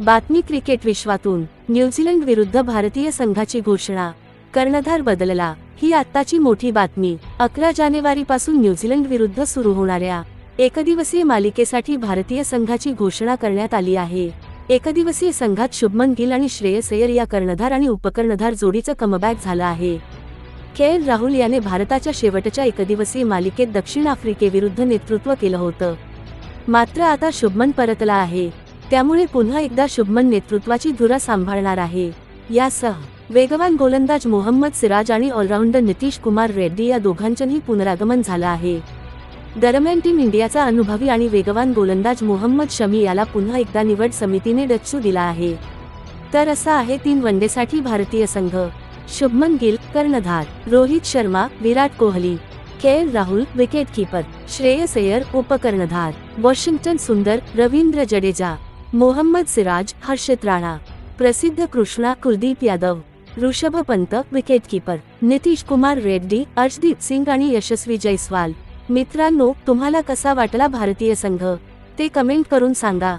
बातमी cricket विश्वातून New Zealand विरुद्ध भारतीय संघाची घोषणा. कर्णधार बदलला. ही आत्ताची मोठी बातमी. अकरा जानेवारी पासून न्यूझीलंड विरुद्ध सुरू होणाऱ्या एकदिवसीय मालिकेसाठी भारतीय संघाची घोषणा करण्यात आली आहे. एकदिवसीय संघात शुभमन गिल आणि श्रेयस अय्यर या कर्णधार आणि उपकर्णधार जोडीचं कमबॅक झालं आहे. के. एल. राहुल याने भारताच्या शेवटच्या एकदिवसीय मालिकेत दक्षिण आफ्रिकेविरुद्ध नेतृत्व केलं होतं. मात्र आता शुभमन परतला आहे. त्यामुळे पुन्हा एकदा शुभमन नेतृत्वाची धुरा सांभाळणार आहे. यासह वेगवान गोलंदाज मोहम्मद सिराज आणि ऑलराऊंडर नितीश कुमार रेड्डी या दोघांचंही पुनरागमन झालं आहे. दरम्यान टीम इंडियाचा अनुभवी आणि वेगवान गोलंदाज मोहम्मद शमी याला पुन्हा एकदा निवड समितीने डच्चू दिला आहे. तर असा आहे तीन वनडेसाठी भारतीय संघ. शुभमन गिल कर्णधार Rohit Sharma Virat Kohli. K. L Rahul wicket keeper Shreyas Iyer उपकर्णधार. वॉशिंग्टन सुंदर रवींद्र जडेजा. मोहम्मद सिराज हर्षित राणा. प्रसिद्ध कृष्णा कुलदीप यादव. ऋषभ पंत विकेटकीपर नितीश कुमार रेड्डी अर्शदीप सिंग आणि यशस्वी जयस्वाल मित्रांनो तुम्हाला कसा वाटला भारतीय संघ? ते कमेंट करून सांगा.